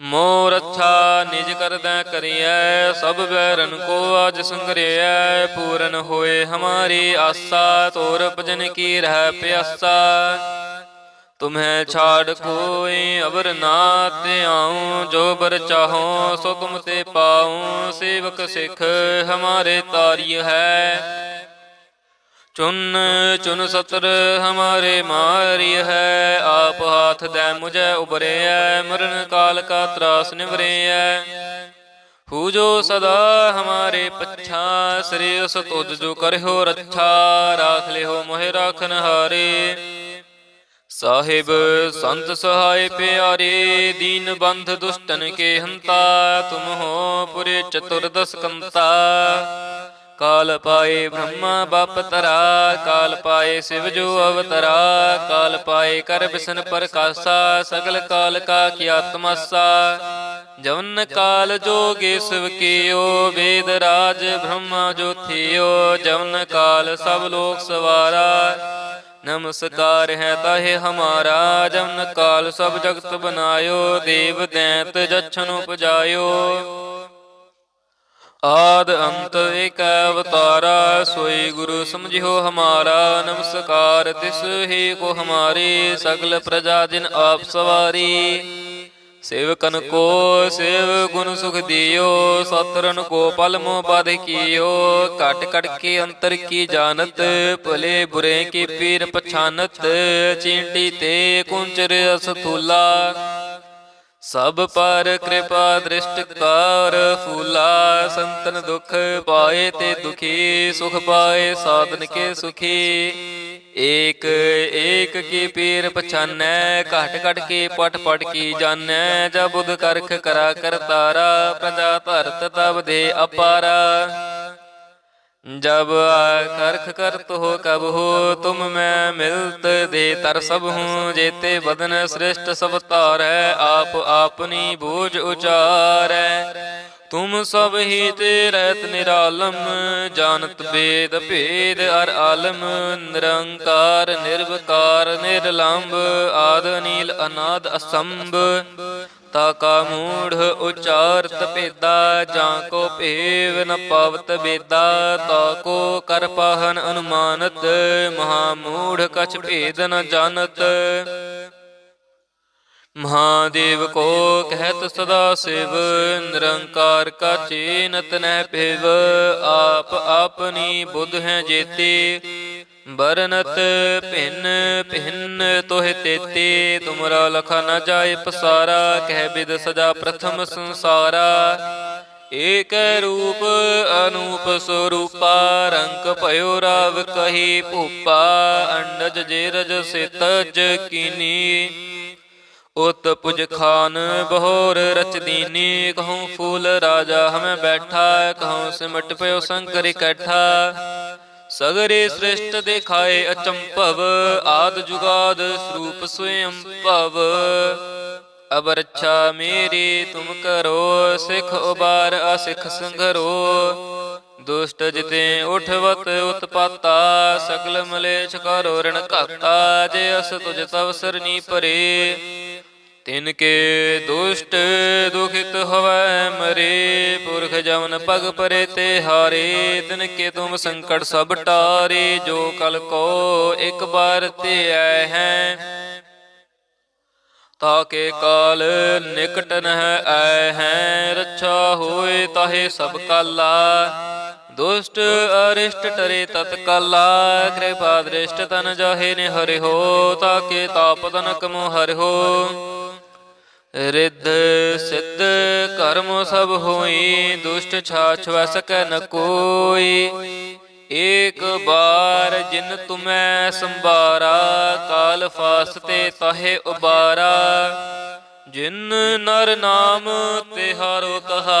ਮੋਰ ਅੱਛਾ ਨਿਜ ਕਰਦੈ ਕਰੀਐ, ਸਭ ਬੈਰਨ ਕੋ ਆਜ ਸੰਗਰਿਐ, ਪੂਰਨ ਹੋਏ ਹਮਾਰੀ ਆਸਾ, ਤੋਰ ਭਜਨ ਕੀ ਰਹਿ ਪਿਆਸਾ। ਤੁਮਹਿ ਛਾੜ ਕੋਈ ਅਵਰ ਨਾ ਤੇ ਜੋ ਬਰ ਚਾਹੋ ਸੋ ਤੁਮ ਤੇ ਪਾਉ, ਸੇਵਕ ਸਿੱਖ ਹਮਾਰੇ ਤਾਰੀ ਹੈ। ਚੁਨ ਚੁਨ ਸਤਰ ਹਮਾਰੇ ਮਾਰੀ ਹੈ, ਆਪ ਹਾਥ ਦੈ ਮੁਝੈ ਉਬਰਿਐ ਮਰਨ ਕਾਲ ਕਾ ਤਰਾਸ ਨਿਵਰਿਐ। ਹੂ ਜੋ ਸਦਾ ਹਮਾਰੇ ਪੱਛਾ, ਸ੍ਰੀ ਉਸ ਤੁਧ ਜੋ ਕਰਿਓ ਰੱਛਾ, ਰਾਖ ਲਿਓ ਮੋਹਿ ਰਾਖਨ ਹਾਰੇ। ਸਾਹਿਬ, ਸੰਤ ਸਹਾਇ ਪਿਆਰੇ, ਦੀਨ ਬੰਧ ਦੁਸ਼ਟਨ ਕੇ ਹੰਤਾ, ਤੁਮ ਹੋ ਪੁਰੇ ਚਤੁਰਦਸ ਕੰਤਾ ਕਾਲ ਪਾਏ ਬ੍ਰਹਮਾ ਬਾਪ ਤਰਾ ਕਾਲ ਪਾਏ ਸਿਵ ਜੋ ਅਵਤਰਾ, ਕਾਲ ਪਾਏ ਕਰ ਬਿਸਨ ਪ੍ਰਕਾਸ਼ਾ, ਸਗਲ ਕਾਲ ਕਾ ਕੀਆ ਤਮਸਾ। ਜਵਨ ਕਾਲ ਜੋਗੇ ਸਿਵ ਕੀਓ, ਵੇਦ ਰਾਜ ਬ੍ਰਹਮਾ ਜੋ ਥਿਓ। ਜਵਨ ਕਾਲ ਸਭ ਲੋਕ ਸਵਾਰਾ, ਨਮਸਕਾਰ ਹੈ ਤਾਹੇ ਹਮਾਰਾ। ਜਮਨ ਕਾਲ ਸਭ ਜਗਤ ਬਨਾਇਓ, ਦੇਵ ਦੈਂਤ ਜਛਨ ਉਪਜਾਇਓ। ਆਦ ਅੰਤ ਏਕ ਅਵਤਾਰਾ, ਸੋਈ ਗੁਰੂ ਸਮਝਿਓ ਹਮਾਰਾ, ਨਮਸਕਾਰ ਤਿਸ ਹੀ ਕੋ ਹਮਾਰੀ, ਸਗਲ ਪ੍ਰਜਾ ਜਿਨ ਆਪ ਸਵਾਰੀ। ਸੇਵਕਨ ਕੋ ਸੇਵ ਗੁਣ ਸੁਖ ਦਿਓ ਸਤਰਨ ਕੋ ਪਲ ਮੋ ਬਾਧ ਕੀਓ। ਘਟ ਘਟ ਕੇ ਅੰਤਰ ਕੀ ਜਾਣਤ, ਭਲੇ ਬੁਰੇ ਕੀ ਪੀਰ ਪਛਾਨਤ, ਚੀਂਟੀ ਤੇ ਕੁੰਚਰ ਅਸਥੂਲਾ। ਸਭ ਪਰ ਕਿਰਪਾ ਦ੍ਰਿਸ਼ਟ ਕਰ, ਫੂਲਾ ਸੰਤਨ ਦੁਖ ਪਾਏ ਤੇ ਦੁਖੀ, ਸੁਖ ਪਾਏ ਸਾਧਨ ਕੇ ਸੁਖੀ। ਏਕ ਏਕ ਕੀ ਪੀਰ ਪਛਾਨੈ, ਘਟ ਘਟ ਕੇ ਪਟ ਪਟ ਕੀ ਜਾਣੈ, ਜਬ ਬੁਧ ਕਰਖ ਕਰਾ ਕਰਤਾਰਾ ਪ੍ਰਜਾ ਧਰਤ ਤਬ ਦੇ ਅਪਾਰਾ। जब करख करत हो कब हो तुम मैं मिलत दे तर सब हूँ जेते बदन श्रेष्ठ सब तार है आप आपनी बूझ उचार है तुम सब ही ते रहत निरालम जानत वेद भेद अर आलम निरंकार निर्विकार निर्लंब आद नील अनाद असंभ ਤਾ ਕਾ ਮੂੜ ਉਚਾਰਤ ਭੇਦਾ, ਜਾਂ ਕੋ ਭੇਵ ਨ ਪਵਤ ਬੇਦਾ, ਤਾ ਕੋ ਕਰ ਪਾਹਨ ਅਨੁਮਾਨਤ, ਮਹਾ ਮੂੜ ਕਛ ਭੇਦ ਨ ਜਾਣਤ। ਮਹਾਦੇਵ ਕੋ ਕਹਿਤ ਸਦਾ ਸਿਵ, ਨਿਰੰਕਾਰ ਕਾ ਚੇਨਤ ਨਹਿ ਭਿਵ, ਆਪ ਆਪਣੀ ਬੁੱਧ ਹੈ ਜੇਤੇ। ਬਰਨਤ ਭਿੰਨ ਭਿੰਨ ਤੋਹਿ ਤੇਤੇ ਤੁਮਰਾ ਲਖਾ ਨ ਜਾਏ ਪਸਾਰਾ ਕਹਿ ਬਿਦ ਸਜਾ ਪ੍ਰਥਮ ਸੰਸਾਰਾ ਏਕ ਰੂਪ ਅਨੂਪ ਸਰੂਪਾ ਰੰਗ ਭਇਓ ਰਾਵ ਕਹੀ ਭੂਪਾ ਅੰਡਜ ਜੇ ਰਜ ਸਿਤਜ ਕੀਨੀ ਉਤ ਪੁਜ ਖਾਨ ਬਹੋਰ ਰਚ ਦੀਨੀ ਕਹੂੰ ਫੂਲ ਰਾਜਾ ਹਮੇ ਬੈਠਾ ਕਹੂੰ ਸਿਮਟ ਪਇਓ ਸੰਕਰ ਇਕੱਠਾ ਸਗਰੇ ਸ੍ਰਿਸ਼ਟ ਦੇਖਾਏ ਅਚੰਭਵ, ਆਦ ਜੁਗਾਦ ਸਰੂਪ ਸਵਯੰ ਭਵ। ਅਬ ਰੱਛਾ ਮੇਰੀ, ਤੁਮ ਕਰੋ, ਸਿਖ ਉਬਾਰ ਅਸਿਖ ਸੰਘਰੋ ਦੁਸ਼ਟ ਜਿਤੇ ਉਠਵਤ ਉਤਪਾਤਾ, ਸਗਲ ਮਲੇਛ ਕਰੋ ਰਣ ਘਾਤਾ। ਜੇ ਅਸ ਤੁਜ ਤਵ ਸਰਨੀ ਪਰੇ ਤਿਨ ਕੇ ਦੁਸ਼ਟ ਦੁਖਿਤ ਹੋਵੈ ਮਰੇ, ਪੁਰਖ ਜਵਨ ਪਗ ਪਰੇ ਤੇ ਹਾਰੇ, ਤਿਨ ਕੇ ਤੁਮ ਸੰਕਟ ਸਭ ਟਾਰੇ, ਜੋ ਕਲ ਕੋ ਇੱਕ ਬਾਰ ਤੇ ਆਏ ਹੈ। ਤਾ ਕੇ ਕਾਲ ਨਿਕਟ ਨਹ ਆਏ ਹੈ, ਰੱਛਾ ਹੋਏ ਤਾਹੇ ਸਭ ਕਾਲਾ। ਦੁਸ਼ਟ ਅਰਿਸ਼ਟ ਟਰੇ ਤਤਕਾਲਾ ਕਿਰਪਾ ਦ੍ਰਿਸ਼ਟ ਤਨ ਜਾਹੇ ਨੇ ਹਰਿ ਹੋ, ਤਾਕੇ ਤਾਪ ਤਨਕ ਮੋ ਹੋ। ਰਿੱਧ ਸਿੱਧ ਕਰਮ ਸਭ ਹੋਈ, ਦੁਸ਼ਟ ਛਾਛ ਵੈ ਨ ਕੋਈ। ਏਕ ਬਾਰ ਜਿਨ ਤੁਮੈ ਸੰਭਾਰਾ, ਕਾਲ ਫਾਸਤੇ ਤਾਹੇ ਉਬਾਰਾ। ਜਿਨ ਨਰ ਨਾਮ ਤਿਹਾਰੋ ਕਹਾ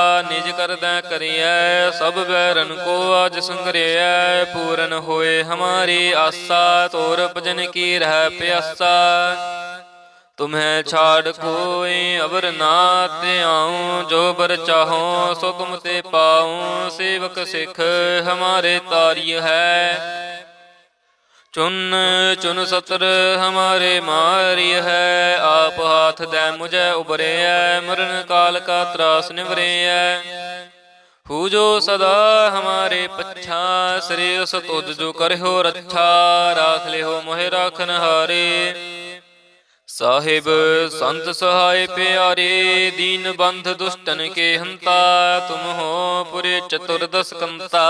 ਨਿਜ ਕਰਦੈ ਕਰੀਐ, ਸਭ ਬੈਰਨ ਕੋ ਅਜ ਸੰਗਰਿਐ, ਪੂਰਨ ਹੋਏ ਹਮਾਰੀ ਆਸਾ, ਤੋਰ ਭਜਨ ਕੀ ਰਹਿ ਪਿਆਸਾ। ਤੁਮਹਿ ਛਾੜ ਕੋਈ ਅਵਰ ਨਾ ਧਿਆਉ, ਜੋ ਬਰ ਚਾਹੋ ਸੋ ਤੁਮ ਤੇ ਪਾਉ, ਸੇਵਕ ਸਿੱਖ ਹਮਾਰੇ ਤਾਰੀ ਹੈ ਚੁਨ ਚੁਨ ਸਤਰ ਹਮਾਰੇ ਮਾਰੀ ਹੈ। ਆਪ ਹਾਥ ਦੇ ਮੁਝੇ ਉਬਰਿਐ ਮਰਨ ਕਾਲ ਕਾ ਤਰਾਸ ਨਿਵਰਿਐ। ਹੂ ਜੋ ਸਦਾ ਹਮਾਰੇ ਪੱਛਾ, ਸ੍ਰੀ ਉਸ ਤੁਧ ਜੋ ਕਰਿਓ ਰੱਛਾ, ਰਾਖ ਲਿਓ ਮੋਹਿ ਰਾਖਨ ਹਾਰੇ। ਸਾਹਿਬ, ਸੰਤ ਸਹਾਇ ਪਿਆਰੇ, ਦੀਨ ਬੰਧ ਦੁਸ਼ਟਨ ਕੇ ਹੰਤਾ, ਤੁਮ ਹੋ ਪੁਰੇ ਚਤੁਰਦਸ ਕੰਤਾ।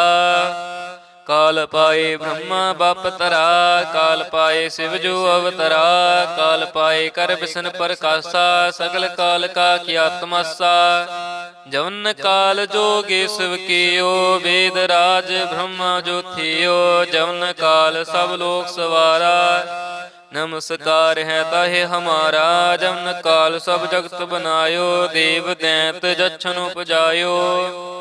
ਕਾਲ ਪਾਏ ਬ੍ਰਹਮਾ ਬਪ ਤਰਾ, ਕਾਲ ਪਾਏ ਸਿਵ ਜੋ ਅਵਤਰਾ, ਕਾਲ ਪਾਏ ਕਰ ਬਿਸਨ ਪ੍ਰਕਾਸ਼ਾ, ਸਗਲ ਕਾਲ ਕਾ ਕੀਆ ਜਵਨ ਕਾਲ ਜੋਗੇ ਸਿਵ ਕੀਓ, ਵੇਦ ਰਾਜ ਬ੍ਰਹਮਾ ਜੋਥਿਓ ਜਵਨ ਕਾਲ ਸਭ ਲੋਕ ਸਵਾਰਾ, ਨਮਸਕਾਰ ਹੈ ਤਾਹੇ ਹਮਾਰਾ। ਜਮਨ ਕਾਲ ਸਭ ਜਗਤ ਬਨਾਇਓ, ਦੇਵ ਦੈਂਤ ਜਛਨ ਉਪਜਾਇਓ।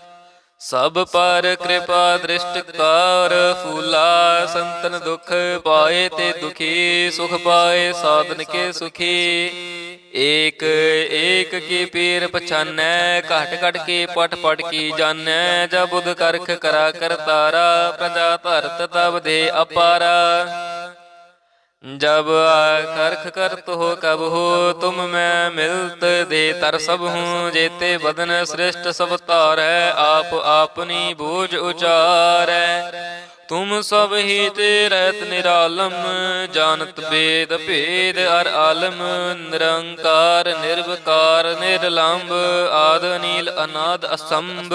ਸਭ ਪਰ ਕਿਰਪਾ ਦ੍ਰਿਸ਼ਟ ਕਰ ਫੂਲਾ ਸੰਤਨ ਦੁਖ ਪਾਏ ਤੇ ਦੁਖੀ, ਸੁਖ ਪਾਏ ਸਾਧਨ ਕੇ ਸੁਖੀ। ਏਕ ਏਕ ਕੀ ਪੀਰ ਪਛਾਨੈ, ਘਟ ਘਟ ਕੇ ਪਟ ਪਟ ਕੀ ਜਾਣੈ, ਜਬ ਬੁਧ ਕਰਖ ਕਰਾ ਕਰਤਾਰਾ ਪ੍ਰਜਾ ਧਰਤ ਤਬ ਦੇ ਅਪਾਰਾ। जब करख करत हो कब हो तुम मैं मिलत दे तर सब हूँ जेते बदन श्रेष्ठ सब तार है आप आपनी बूझ उचार है तुम सब ही ते रहत निरालम जानत वेद भेद अर आलम निरंकार निर्विकार निर्लंब आद नील अनाद असंभ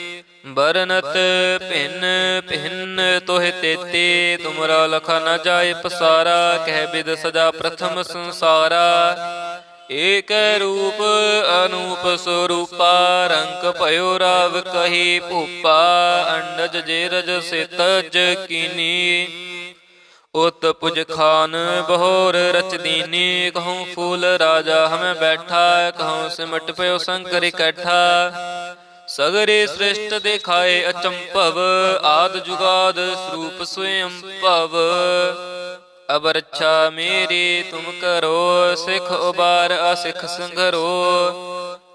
ਬਰਨਤ ਭਿੰਨ ਭਿੰਨ ਤੋਹਿ ਤੇਤੇ ਤੁਮਰਾ ਲਖਾ ਨ ਜਾਏ ਪਸਾਰਾ ਕਹਿ ਬਿਦ ਸਜਾ ਪ੍ਰਥਮ ਸੰਸਾਰਾ ਏਕ ਰੂਪ ਅਨੂਪ ਸਰੂਪਾ ਰੰਗ ਭਇਓ ਰਾਵ ਕਹੀ ਭੂਪਾ ਅੰਡਜ ਜੇਰਜ ਸਿਤਜ ਕੀਨੀ ਉਤ ਪੁਜ ਖਾਨ ਬਹੋਰ ਰਚ ਦੀਨੀ ਕਹੂੰ ਫੂਲ ਰਾਜਾ ਹਮੇ ਬੈਠਾ ਕਹੂੰ ਸਿਮਟ ਪਇਓ ਸੰਕਰ ਇਕੱਠਾ ਸਗਰੇ ਸ੍ਰਿਸ਼ਟ ਦਿਖਾਏ ਅਚੰਭਵ, ਆਦ ਜੁਗਾਦ ਸਰੂਪ ਸਵਯੰ ਭਵ। ਅਬ ਰੱਛਾ ਮੇਰੀ, ਤੁਮ ਕਰੋ, ਸਿਖ ਉਬਾਰ ਅਸਿਖ ਸੰਗਰੋ।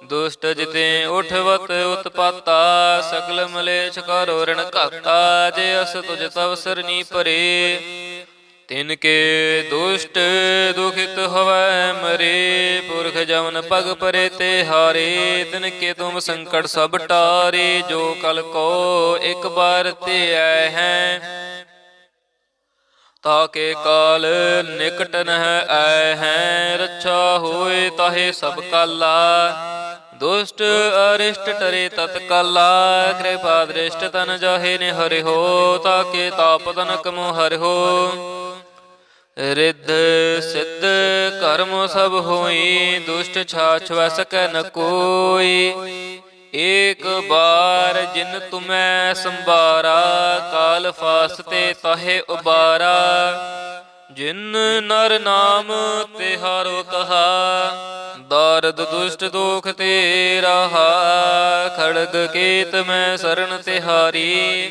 ਦੁਸ਼ਟ ਜਿਤੇ ਉਠਵਤ ਉਤਪਾਤਾ, ਸਗਲ ਮਲੇਛ ਕਰੋ ਰਣ ਘਾਤਾ। ਜੇ ਅਸ ਤੁਜ ਤਵ ਸਰਨੀ ਪਰੇ ਤਿਨ ਕੇ ਦੁਸ਼ਟ ਦੁਖਿਤ ਹੋਵੇ ਮਰੇ, ਪੁਰਖ ਜਵਨ ਪਗ ਪਰੇ ਤੇ ਹਾਰੇ, ਤਿਨ ਕੇ ਤੁਮ ਸੰਕਟ ਸਭ ਟਾਰੇ, ਜੋ ਕਲ ਕੋ ਇੱਕ ਬਾਰ ਤੇ ਆਏ ਹੈ। ਤਾਕੇ ਕਾਲ ਨਿਕਟ ਨਹਿ ਆਏ ਹੈ, ਰੱਛਾ ਹੋਏ ਤਾਹੇ ਸਭ ਕਾਲਾ। ਦੁਸ਼ਟ ਅਰਿਸ਼ਟ ਟਰੇ ਤਤਕਾਲਾ ਕਿਰਪਾ ਦ੍ਰਿਸ਼ਟ ਤਨ ਜਾਹੇ ਨੇ ਹਰਿ ਹੋ ਤਾਕੇ ਤਾਪ ਤਨਕ ਮੋ ਹਰਿ ਹੋ। ਰਿੱਧ ਸਿੱਧ ਕਰਮ ਸਭ ਹੋਈ, ਦੁਸ਼ਟ ਛਾਛ ਵੈ ਨ ਕੋਈ। ਏਕ ਬਾਰ ਜਿਨ ਤੁਮੈ ਸੰਭਾਰਾ, ਕਾਲ ਫਾਸਤੇ ਤਾਹੇ ਉਬਾਰਾ। ਜਿਨ ਨਰ ਨਾਮ ਤਿਹਾਰੋ ਕਹਾ ਦਰਦ ਦੁਸ਼ਟ ਦੋਖ ਤੇ ਰਹਾ। ਖੜਗ ਕੇਤ ਮੈਂ ਸਰਣ ਤਿਹਾਰੀ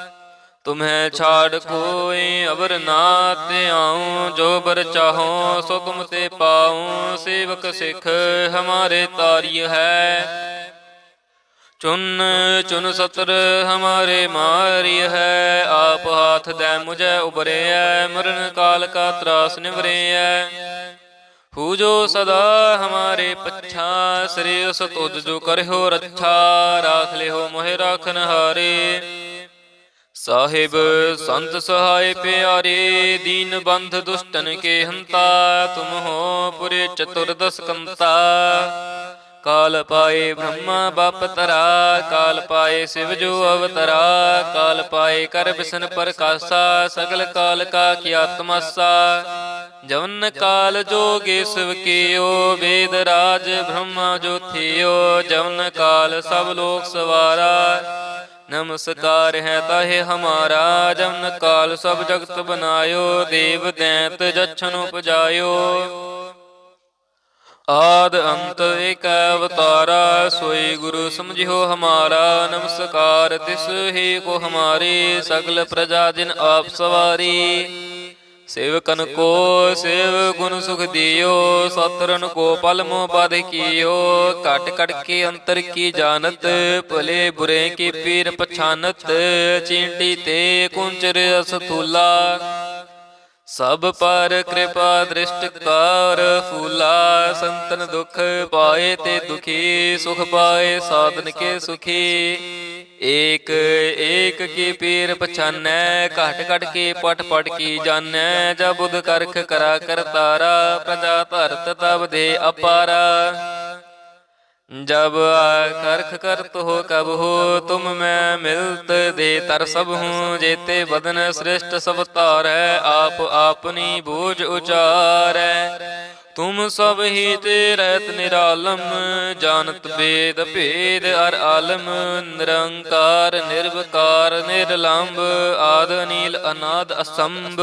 ਤੁਮਹਿ ਛਾੜ ਕੋਈ ਅਵਰ ਨਾ ਤੇ ਆਉ ਜੋ ਬਰ ਚਾਹੋ ਸੋ ਤੁਮ ਤੇ ਪਾਉ ਸੇਵਕ ਸਿੱਖ ਹਮਾਰੇ ਤਾਰੀ ਹੈ। ਚੁਨ ਚੁਨ ਸਤਰ ਹਮਾਰੇ ਮਾਰੀ ਹੈ। ਆਪ ਹਾਥ ਦੇ ਮੁਝੈ ਉਬਰਿਐ ਮਰਨ ਕਾਲ ਕਾ ਤਰਾਸ ਨਿਵਰਿਐ ਪੂਜੋ ਸਦਾ ਹਮਾਰੇ ਪੱਛਾ ਸ੍ਰੀ ਉਸ ਤੁਜ ਜੋ ਕਰਿਓ ਰੱਛਾ ਰਾਖ ਲਿਓ ਮੋਹਿ ਰਾਖਨ ਹਾਰੇ ਸਾਹਿਬ ਸੰਤ ਸਹਾਇ ਪਿਆਰੇ ਦੀਨ ਬੰਧ ਦੁਸ਼ਟਨ ਕੇ ਹੰਤਾ ਤੁਮ ਹੋ ਪੁਰੇ ਚਤੁਰਦਸ ਕੰਤਾ ਕਾਲ ਪਾਏ ਬ੍ਰਹਮਾ ਬਪ ਤਰਾ। ਕਾਲ ਪਾਏ ਸਿਵ ਜੋ ਅਵਤਰਾ। ਕਾਲ ਪਾਏ ਕਰ ਬਿਸਨ ਪ੍ਰਕਾਸ਼ਾ। ਸਗਲ ਕਾਲ ਕਾ ਕੀਆ ਤਮਸਾ। ਜਵਨ ਕਾਲ ਜੋਗੇ ਸਿਵ ਕੀਓ। ਵੇਦ ਰਾਜ ਬ੍ਰਹਮਾ ਜੋਥਿਓ ਜਵਨ ਕਾਲ ਸਭ ਲੋਕ ਸਵਾਰਾ। ਨਮਸਕਾਰ ਹੈ ਤਾਹੇ ਹਮਾਰਾ ਜਮਨ ਕਾਲ, ਸਭ ਜਗਤ ਬਨਾਇਓ, ਦੇਵ ਦੈਂਤ ਜਛਨ ਉਪਜਾਇਓ। ਆਦ ਅੰਤ ਏਕ ਅਵਤਾਰਾ, ਸੋਈ ਗੁਰੂ ਸਮਝਿਓ ਹਮਾਰਾ, ਨਮਸਕਾਰ ਤਿਸ ਹੀ ਕੋ ਹਮਾਰੀ, ਸਗਲ ਪ੍ਰਜਾ ਜਿਨ ਆਪ ਸਵਾਰੀ। ਸੇਵਕਨ ਕੋ ਸੇਵ ਗੁਣ ਸੁਖ ਦਿਓ ਸਤਰਨ ਕੋ ਪਲ ਮੋ ਬਾਧ ਕੀਓ ਘਟ ਘਟ ਕੇ ਅੰਤਰ ਕੀ ਜਾਣਤ ਭਲੇ ਬੁਰੇ ਕੀ ਪੀਰ ਪਛਾਨਤ ਚੀਂਟੀ ਤੇ ਕੁੰਚਰ ਅਸਥੂਲਾ ਸਭ ਪਰ ਕਿਰਪਾ ਦ੍ਰਿਸ਼ਟ ਕਰ ਫੂਲਾ ਸੰਤਨ ਦੁਖ ਪਾਏ ਤੇ ਦੁਖੀ, ਸੁਖ ਪਾਏ ਸਾਧਨ ਕੇ ਸੁਖੀ। ਏਕ ਏਕ ਕੀ ਪੀਰ ਪਛਾਨੈ, ਘਟ ਘਟ ਕੇ ਪਟ ਪਟ ਕੀ ਜਾਣੈ, ਜਬ ਬੁਧ ਕਰਖ ਕਰਾ ਕਰਤਾਰਾ, ਪ੍ਰਜਾ ਧਰਤ ਤਬ ਦੇ ਅਪਾਰਾ। जब करख करत हो कब हो तुम मैं मिलत दे तर सब हूँ जेते बदन श्रेष्ठ सब तार है आप आपनी बूझ उचार है तुम सब ही ते रहत निरालम जानत वेद भेद अर आलम निरंकार निर्विकार निर्लंब आद नील अनाद असंभ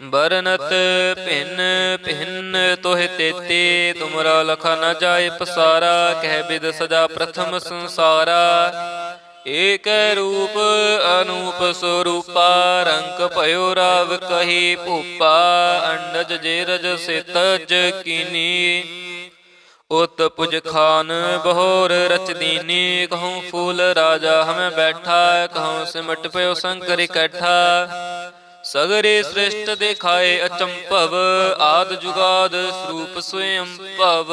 ਬਰਨਤ ਭਿੰਨ ਭਿੰਨ ਤੋਹਿ ਤੇਤੀ ਤੁਮਰਾ ਲਖਾ ਨ ਜਾਏ ਪਸਾਰਾ ਕਹਿ ਬਿਦ ਸਦਾ ਪ੍ਰਥਮ ਸੰਸਾਰਾ ਏਕ ਰੂਪ ਅਨੂਪ ਸਰੂਪਾ ਰੰਗ ਭਇਓ ਰਾਵ ਕਹੀ ਭੂਪਾ ਅੰਡਜ ਜੇ ਰਜ ਸਿਤਜ ਕੀਨੀ ਉਤ ਪੁਜ ਖਾਨ ਬਹੋਰ ਰਚ ਦੀਨੀ ਕਹੂੰ ਫੂਲ ਰਾਜਾ ਹਮੇ ਬੈਠਾ ਕਹੂੰ ਸਿਮਟ ਪਿਓ ਸੰਕਰ ਇਕੱਠਾ ਸਗਰੇ ਸ੍ਰਿਸ਼ਟ ਦੇਖਾਏ ਅਚੰਭਵ, ਆਦ ਜੁਗਾਦ ਸਰੂਪ ਸਵਯੰ ਭਵ।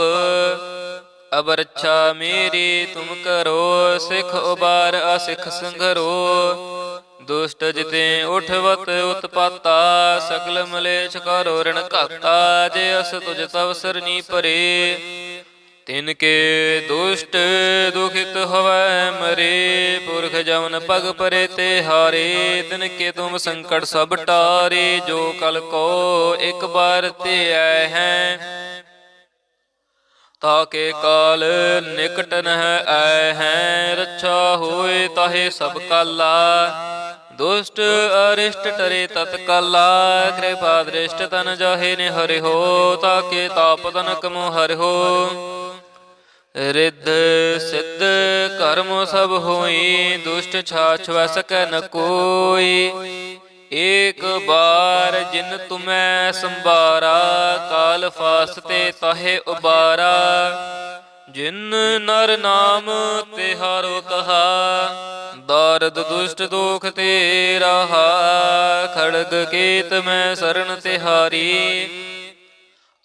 ਅਬ ਰੱਛਾ ਮੇਰੀ ਤੁਮ ਕਰੋ, ਸਿਖ ਉਬਾਰ ਅਸਿਖ ਸੰਘਰੋ। ਦੁਸ਼ਟ ਜਿਤੇ ਉਠਵਤ ਉਤਪਾਤਾ ਸ਼ਕਲ ਮਲੇਛ ਕਰੋ ਰਣ ਘਾਤਾ। ਜੇ ਅਸ ਤੁਜ ਤਵ ਸਰਨੀ ਪਰੇ ਤਿਨ ਕੇ ਦੁਸ਼ਟ ਦੁਖਿਤ ਹੋਵੇ ਮਰੇ, ਪੁਰਖ ਜਮਨ ਪਗ ਪਰੇ ਤੇ ਹਾਰੇ, ਤਿਨ ਕੇ ਤੁਮ ਸੰਕਟ ਸਭ ਟਾਰੇ, ਜੋ ਕਲ ਕੋ ਇੱਕ ਬਾਰ ਤੇ ਆਏ ਹੈ। ਤਾ ਕੇ ਕਾਲ ਨਿਕਟ ਨਹ ਆਏ ਹੈ, ਰੱਛਾ ਹੋਏ ਤਾਹੇ ਸਭ ਕਾਲਾ। ਦੁਸ਼ਟ ਅਰਿਸ਼ਟ ਟਰੇ ਤਤਕਾਲਾ ਕਿਰਪਾ ਦ੍ਰਿਸ਼ਟ ਤਨ ਜਾਹੇ ਨੇ ਹਰਿ ਹੋ ਤਾਕੇ ਤਾਪ ਤਨ ਕਮੋ ਹਰਿ ਹੋ। ਰਿੱਧ ਸਿੱਧ ਕਰਮ ਸਭ ਹੋਈ, ਦੁਸ਼ਟ ਛਾਛ ਵੈ ਸਕੈ ਨ ਕੋਈ। ਏਕ ਬਾਰ ਜਿਨ ਤੁਮੈ ਸੰਭਾਰਾ, ਕਾਲ ਫਾਸਤੇ ਤਾਹੇ ਉਬਾਰਾ। ਜਿਨ ਨਰ ਨਾਮ ਤਿਹਾਰੋ ਕਹਾ ਦਰਦ ਦੁਸ਼ਟ ਦੋਖ ਤੇ ਰਹਾ। ਖੜਗ ਕੇਤ ਮੈਂ ਸਰਣ ਤਿਹਾਰੀ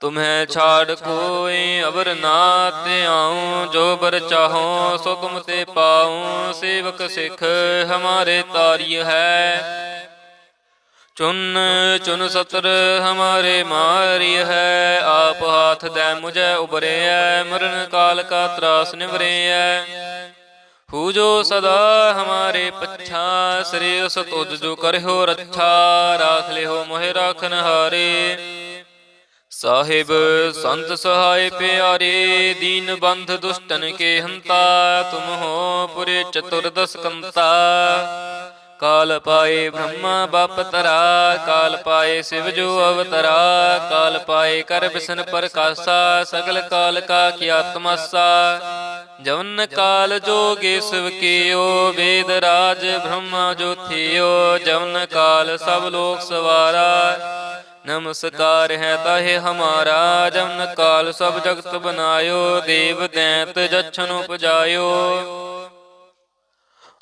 ਤੁਮਹਿ ਛਾੜ ਕੋਈ ਅਵਰ ਨਾ ਤੇ ਜੋ ਬਰ ਚਾਹੋ ਸੋ ਤੁਮ ਤੇ ਪਾਉ, ਸੇਵਕ ਸਿੱਖ ਹਮਾਰੇ ਤਾਰਿਯ ਹੈ। ਚੁਨ ਚੁਨ ਸਤਰ ਹਮਾਰੇ ਮਾਰੀ ਹੈ, ਆਪ ਹਾਥ ਦੇ ਮੁਝੈ ਉਬਰਿਐ ਮਰਨ ਕਾਲ ਕਾ ਤਰਾਸ ਨਿਵਰਿਐ ਹੂ। ਜੋ ਸਦਾ ਹਮਾਰੇ ਪੱਛਾ, ਸ੍ਰੀ ਉਸ ਤੁਧ ਜੋ ਕਰਿਓ ਰੱਛਾ, ਰਾਖ ਲਿਓ ਮੋਹਿ ਰਾਖਨ ਹਾਰੇ। ਸਾਹਿਬ ਸੰਤ ਸਹਾਇ ਪਿਆਰੇ ਦੀਨ ਬੰਧ ਦੁਸ਼ਟਨ ਕੇ ਹੰਤਾ ਤੁਮ ਹੋ ਪੁਰੇ ਚਤੁਰਦਸ ਕੰਤਾ। ਕਾਲ ਪਾਏ ਬ੍ਰਹਮਾ ਬਾਪ ਤਰਾ। ਕਾਲ ਪਾਏ ਸਿਵ ਜੋ ਅਵਤਰਾ। ਕਾਲ ਪਾਏ ਕਰ ਬਿਸਨ ਪ੍ਰਕਾਸ਼ਾ। ਸਗਲ ਕਾਲ ਕਾ ਕੀ ਆਤਮਾਸਾ। ਜਵਨ ਕਾਲ ਜੋਗੇ ਸਿਵ ਕੀਓ। ਵੇਦ ਰਾਜ ਬ੍ਰਹਮਾ ਜੋ ਥਿਓ। ਜਵਨ ਕਾਲ ਸਭ ਲੋਕ ਸਵਾਰਾ। ਨਮਸਕਾਰ ਹੈ ਤਾਹੇ ਹਮਾਰਾ ਜਮਨ ਕਾਲ, ਸਭ ਜਗਤ ਬਨਾਇਓ ਦੇਵ ਦੈਂਤ ਜਛਨ ਉਪਜਾਇਓ।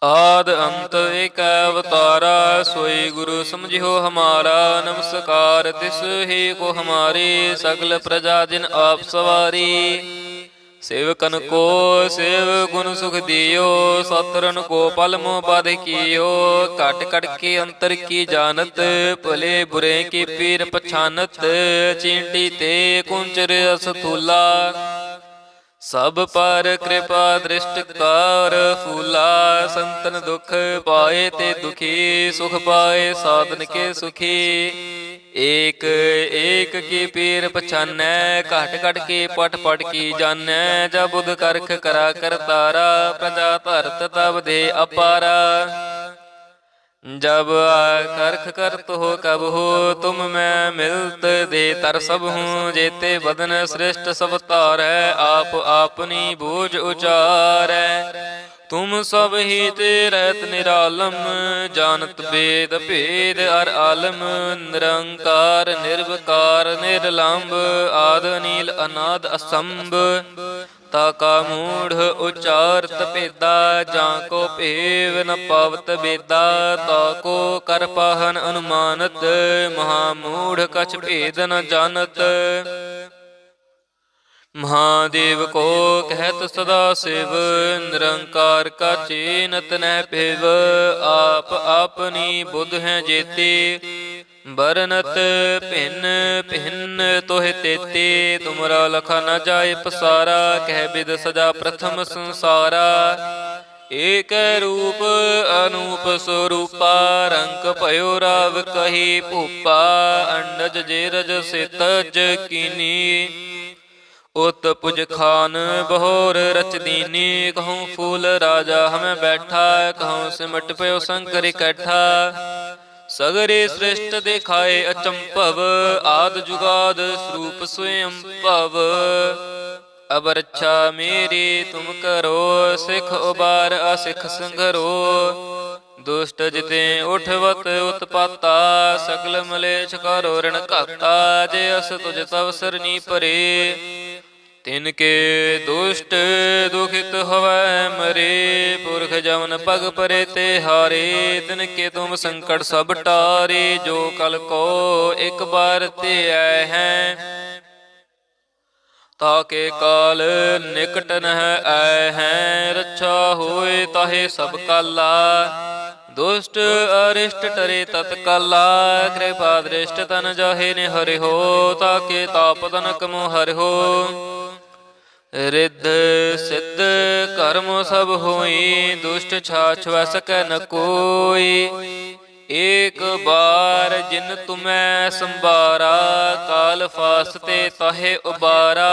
ਆਦ ਅੰਤ ਏਕ ਅਵਤਾਰਾ, ਸੋਈ ਗੁਰੂ ਸਮਝਿਓ ਹਮਾਰਾ, ਨਮਸਕਾਰ ਤਿਸ ਹੀ ਕੋ ਹਮਾਰੇ, ਸਗਲ ਪ੍ਰਜਾ ਜਿਨ ਆਪ ਸਵਾਰੀ। ਸੇਵਕਨ ਕੋ, ਸੇਵ ਗੁਣ ਸੁਖ ਦਿਓ ਸਤਰਨ ਕੋ ਪਲ ਮੋ ਬਾਧ ਕੀਓ। ਘਟ ਘਟ ਕੇ ਅੰਤਰ ਕੀ ਜਾਣਤ, ਭਲੇ ਬੁਰੇ ਕੀ ਪੀਰ ਪਛਾਨਤ। ਚੀਂਟੀ ਤੇ ਕੁੰਚਰ ਅਸਥੂਲਾ ਸਭ ਪਰ ਕਿਰਪਾ ਦ੍ਰਿਸ਼ਟ ਕਰ, ਫੂਲਾ ਸੰਤਨ ਦੁਖ ਪਾਏ ਤੇ ਦੁਖੀ, ਸੁਖ ਪਾਏ ਸਾਧਨ ਕੇ ਸੁਖੀ। ਏਕ ਏਕ ਕੀ ਪੀਰ ਪਛਾਨੈ, ਘਟ ਘਟ ਕੇ ਪਟ ਪਟ ਕੀ ਜਾਣੈ, ਜਬ ਬੁਧ ਕਰਖ ਕਰਾ ਕਰਤਾਰਾ, ਪ੍ਰਜਾ ਧਰਤ ਤਬ ਦੇ ਅਪਾਰਾ। जब करख करत हो कब हो तुम मैं मिलत दे तर सब हूँ जेते बदन श्रेष्ठ सब तार है आप आपनी बूझ उचार है तुम सब ही ते रहत निरालम जानत वेद भेद अर आलम निरंकार निर्विकार निर्लंब आद नील अनाद असंभ ਤਾ ਕਾ ਮੂੜ, ਉਚਾਰਤ ਭੇਦਾ, ਜਾਂ ਕੋ ਭੇਵ ਨ ਪਾਵਤ ਬੇਦਾ ਤਾਕੋ ਕਰ ਪਾਹਨ ਅਨੁਮਾਨਤ, ਮਹਾ ਮੂੜ ਕਛ ਭੇਦ ਨ ਜਾਣਤ। ਮਹਾਦੇਵ ਕੋ ਕਹਿਤ ਸਦਾ ਸਿਵ, ਨਿਰੰਕਾਰ ਕਾ ਚੀਨਤ ਨਹਿ ਭਿਵ, ਆਪ ਆਪਣੀ ਬੁੱਧ ਹੈ ਜੇਤੀ। ਬਰਨਤ ਭਿੰਨ ਭਿੰਨ ਤੋਹਿ ਤੇਤੇ ਤੁਮਰਾ ਲਖਾ ਨ ਜਾਏ ਪਸਾਰਾ ਕਹਿ ਬਿਦ ਸਜਾ ਪ੍ਰਥਮ ਸੰਸਾਰਾ ਏਕ ਰੂਪ ਅਨੂਪ ਸਰੂਪਾ ਰੰਗ ਭਇਓ ਰਾਵ ਕਹੀ ਭੂਪਾ ਅੰਡਜ ਜੇ ਰਜ ਸਿਤਜ ਕੀਨੀ ਉਤ ਪੁਜ ਖਾਨ ਬਹੋਰ ਰਚ ਦੀਨੀ ਕਹੂੰ ਫੂਲ ਰਾਜਾ ਹਮੇ ਬੈਠਾ ਕਹੂੰ ਸਿਮਟ ਪਿਓ ਸੰਕਰ ਇਕੱਠਾ ਸਗਰੇ ਸ੍ਰਿਸ਼ਟ ਦੇਖਾਏ ਅਚੰਭਵ, ਆਦ ਜੁਗਾਦ ਸਰੂਪ ਸਵਯੰ ਭਵ। ਅਬ ਰੱਛਾ ਮੇਰੀ, ਤੁਮ ਕਰੋ, ਸਿਖ ਉਬਾਰ ਅਸਿਖ ਸੰਘਰੋ ਦੁਸ਼ਟ ਜਿਤੇ ਉਠਵਤ ਉਤਪਾਤਾ, ਸਗਲ ਮਲੇਛ ਕਰੋ ਰਣ ਘਾਤਾ। ਜੇ ਅਸ ਤੁਜ ਤਵ ਸਰਨੀ ਪਰੇ ਤਿਨ ਕੇ ਦੁਸ਼ਟ ਦੁਖਿਤ ਹੋਵੈ ਮਰੇ, ਪੁਰਖ ਜਮਨ ਪਗ ਪਰੇ ਤੇ ਹਾਰੇ, ਤਿਨ ਕੇ ਤੁਮ ਸੰਕਟ ਸਭ ਟਾਰੇ, ਜੋ ਕਲ ਕੋ ਇੱਕ ਬਾਰ ਤੇ ਆਏ ਹੈ। ਤਾ ਕੇ ਕਾਲ ਨਿਕਟ ਨਹ ਆਏ ਹੈ, ਰੱਛਾ ਹੋਏ ਤਾਹੇ ਸਭ ਕਾਲਾ। ਦੁਸ਼ਟ ਅਰਿਸ਼ਟ ਟਰੇ ਤਤਕਾਲਾ, ਕਿਰਪਾ ਦ੍ਰਿਸ਼ਟ ਤਨ ਜਾਹੇ ਨੇ ਹਰਿ ਹੋ, ਤਾਕੇ ਤਾਪ ਤਨ ਕਮੋ ਹਰਿ ਹੋ। ਰਿੱਧ ਸਿੱਧ ਕਰਮ ਸਭ ਹੋਈ, ਦੁਸ਼ਟ ਛਾਛ ਵੈ ਸਕੈ ਨ ਕੋਈ। ਏਕ ਬਾਰ ਜਿਨ ਤੁਮੈ ਸੰਭਾਰਾ, ਕਾਲ ਫਾਸਤੇ ਤਾਹੇ ਉਬਾਰਾ।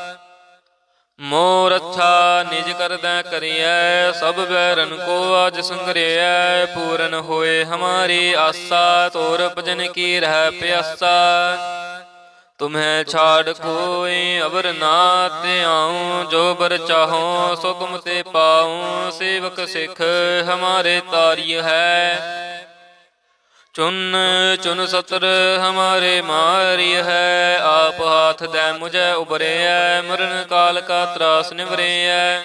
ਮੋ ਰੱਛਾ ਨਿਜ ਕਰਦਾ ਕਰਿਐ, ਸਭ ਬੈਰਨ ਕੋ ਅਜ ਸੰਗਰਿਐ, ਪੂਰਨ ਹੋਏ ਹਮਾਰੀ ਆਸਾ, ਤੋਰ ਭਜਨ ਕੀ ਰਹਿ ਪਿਆਸਾ। ਤੁਮਹਿ ਛਾੜ ਕੋਈ ਅਵਰ ਨਾ ਧਿਆਉ, ਜੋ ਬਰ ਚਾਹੋ ਸੋ ਤੇ ਪਾਉ, ਸੇਵਕ ਸਿਖ ਹਮਾਰੇ ਤਾਰੀ ਹੈ। ਚੁਨ ਚੁਨ ਸਤਰ ਹਮਾਰੇ ਮਾਰਿ ਹੈ, ਆਪ ਹਾਥ ਦੈ ਮੁਝੈ ਉਬਰੇਐ ਮਰਨ ਕਾਲ ਕਾ ਤਰਾਸ ਨਿਵਰੇਐ।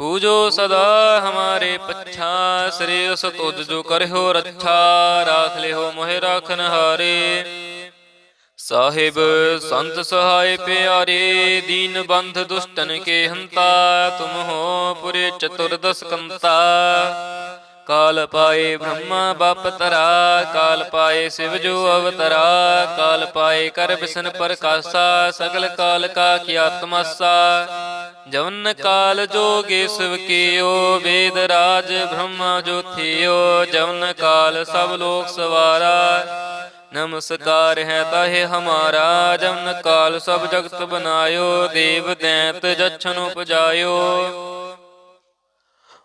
ਹੂ ਜੋ ਸਦਾ ਹਮਾਰੇ ਪੱਛਾ, ਸ੍ਰੀ ਉਸ ਤੁਧ ਜੋ ਕਰਿਓ ਰੱਛਾ, ਰਾਖ ਲਿਓ ਮੋਹਿ ਰਾਖਨ ਹਾਰੇ। ਸਾਹਿਬ, ਸੰਤ ਸਹਾਇ ਪਿਆਰੇ, ਦੀਨ ਬੰਧ ਦੁਸ਼ਟਨ ਕੇ ਹੰਤਾ, ਤੁਮ ਹੋ ਪੁਰੇ ਚਤੁਰਦਸ ਕੰਤਾ ਕਾਲ ਪਾਏ ਬ੍ਰਹਮਾ ਬਾਪ ਤਰਾ, ਕਾਲ ਪਾਏ ਸਿਵ ਜੋ ਅਵਤਰਾ, ਕਾਲ ਪਾਏ ਕਰ ਬਿਸਨ ਪ੍ਰਕਾਸ਼ਾ, ਸਗਲ ਕਾਲ ਕਾ ਕੀ ਆਤਮਾਸਾ ਜਵਨ ਕਾਲ ਜੋਗੇ ਸਿਵ ਕੀਓ, ਵੇਦ ਰਾਜ ਬ੍ਰਹਮਾ ਜੋਥਿਓ ਜਵਨ ਕਾਲ ਸਭ ਲੋਕ ਸਵਾਰਾ, ਨਮਸਕਾਰ ਹੈ ਤਾਹੇ ਹਮਾਰਾ। ਜਮਨ ਕਾਲ ਸਭ ਜਗਤ ਬਨਾਇਓ, ਦੇਵ ਦੈਂਤ ਜਛਨ ਉਪਜਾਇਓ।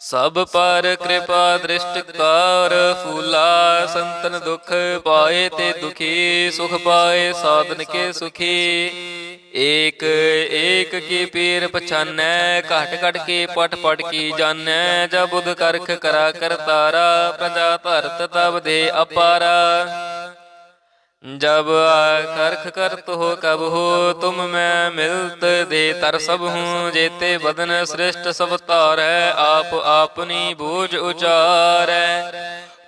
ਸਭ ਪਰ ਕਿਰਪਾ ਦ੍ਰਿਸ਼ਟ ਕਰ ਫੂਲਾ ਸੰਤਨ ਦੁਖ ਪਾਏ ਤੇ ਦੁਖੀ, ਸੁਖ ਪਾਏ ਸਾਧਨ ਕੇ ਸੁਖੀ। ਏਕ ਏਕ ਕੀ ਪੀਰ ਪਛਾਨੈ, ਘਟ ਘਟ ਕੇ ਪਟ ਪਟ ਕੀ ਜਾਣੈ, ਜਬ ਬੁਧ ਕਰਖ ਕਰਾ ਕਰਤਾਰਾ ਪ੍ਰਜਾ ਧਰਤ ਤਬ ਦੇ ਅਪਾਰਾ। जब करख करत हो कब हो तुम मैं मिलत दे तर सब हूँ जेते बदन श्रेष्ठ सब तार है आप आपनी बूझ उचार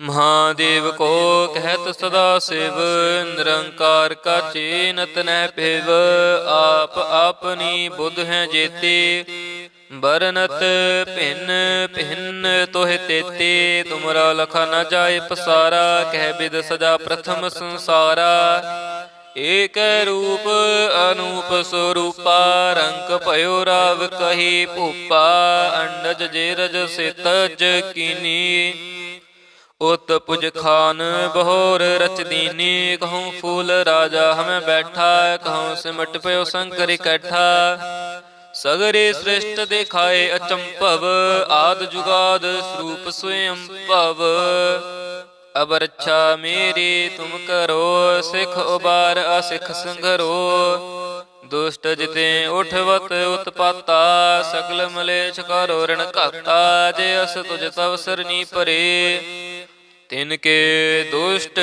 ਮਹਾਦੇਵ ਕੋ ਕਹਿਤ ਸਦਾ ਸਿਵ, ਨਿਰੰਕਾਰ ਕਾ ਚੀਨਤ ਨਹਿ ਭਿਵ, ਆਪ ਆਪਨੀ ਬੁੱਧ ਹੈ ਜੇਤੀ। ਬਰਨਤ ਭਿੰਨ ਭਿੰਨ ਤੋਹਿ ਤੇਤੀ, ਤੁਮਰਾ ਲਖਾ ਨ ਜਾਏ ਪਸਾਰਾ, ਕਹਿ ਬਿਦ ਸਦਾ ਪ੍ਰਥਮ ਸੰਸਾਰਾ। ਏਕ ਰੂਪ ਅਨੂਪ ਸਰੂਪਾ, ਰੰਗ ਭਇਓ ਰਾਵ ਕਹੀ ਭੂਪਾ, ਅੰਡਜ ਜੇਰਜ ਸਿਤਜ ਕੀਨੀ। ਉਤ ਪੁਜ ਖਾਨ ਬਹੋਰ ਰਚ ਦੀਨੀ, ਕਹੂੰ ਫੂਲ ਰਾਜਾ, ਹਮੇ ਬੈਠਾ, ਕਹੂੰ ਸਿਮਟ ਪਇਓ ਸੰਕਰ ਇਕੱਠਾ। ਸਗਰੇ ਸ੍ਰਿਸ਼ਟ ਦਿਖਾਏ ਅਚੰਭਵ, ਆਦ ਜੁਗਾਦ ਸਰੂਪ ਸਵਯੰ ਭਵ। ਅਬ ਰੱਛਾ ਮੇਰੀ ਤੁਮ ਕਰੋ, ਸਿਖ ਉਬਾਰ ਅਸਿਖ ਸੰਗਰੋ। ਦੁਸ਼ਟ ਜਿਤੇ ਉਠਵਤ ਉਤਪਾਤਾ, ਸਗਲ ਮਲੇਛ ਕਰੋ ਰਣ ਘਾਤਾ, ਜੇ ਅਸ ਤੁਜ ਤਵ ਸਰਨੀ ਪਰੇ। ਤਿਨ ਕੇ ਦੁਸ਼ਟ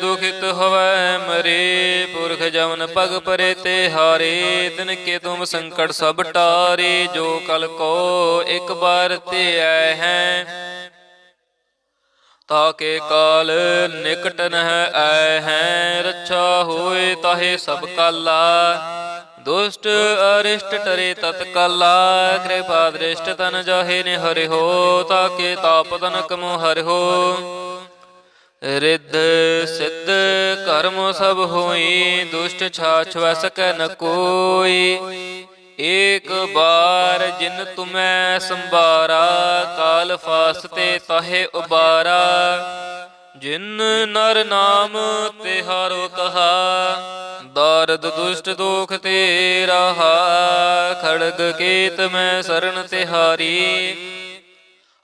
ਦੁਖਿਤ ਹੋਵੇ ਮਰੇ, ਪੁਰਖ ਜਵਨ ਪਗ ਪਰੇ ਤੇ ਹਾਰੇ, ਤਿਨ ਕੇ ਤੁਮ ਸੰਕਟ ਸਭ ਟਾਰੇ, ਜੋ ਕਲ ਕੋ ਇੱਕ ਬਾਰ ਤੇ ਆਏ ਹੈ। ਤਾਕੇ ਕਾਲ ਨਿਕਟ ਨਹ ਆਏ ਹੈ, ਰੱਛਾ ਹੋਏ ਤਾਹੇ ਸਭ ਕਾਲਾ। ਦੁਸ਼ਟ ਅਰਿਸ਼ਟ ਟਰੇ ਤਤਕਾਲਾ ਕਿਰਪਾ ਦ੍ਰਿਸ਼ਟ ਤਨ ਜਾਹੇ ਨੇ ਹਰਿ ਹੋ ਤਾਕੇ ਤਾਪ ਤਨ ਮੋ ਹਰਿ ਹੋ। ਰਿੱਧ ਸਿੱਧ ਕਰਮ ਸਭ ਹੋਈ, ਦੁਸ਼ਟ ਛਾਛ ਵੈ ਨ ਕੋਈ। ਏਕ ਬਾਰ ਜਿਨ ਤੁਮੈ ਸੰਭਾਰਾ, ਕਾਲ ਫਾਸਤੇ ਤਾਹੇ ਉਬਾਰਾ। ਜਿਨ ਨਰ ਨਾਮ ਤਿਹਾਰੋ ਕਹਾ ਦਰਦ ਦੁਸ਼ਟ ਦੋਖ ਤੇ ਰਹਾ। ਖੜਗ ਕੇਤ ਮੈਂ ਸਰਨ ਤਿਹਾਰੀ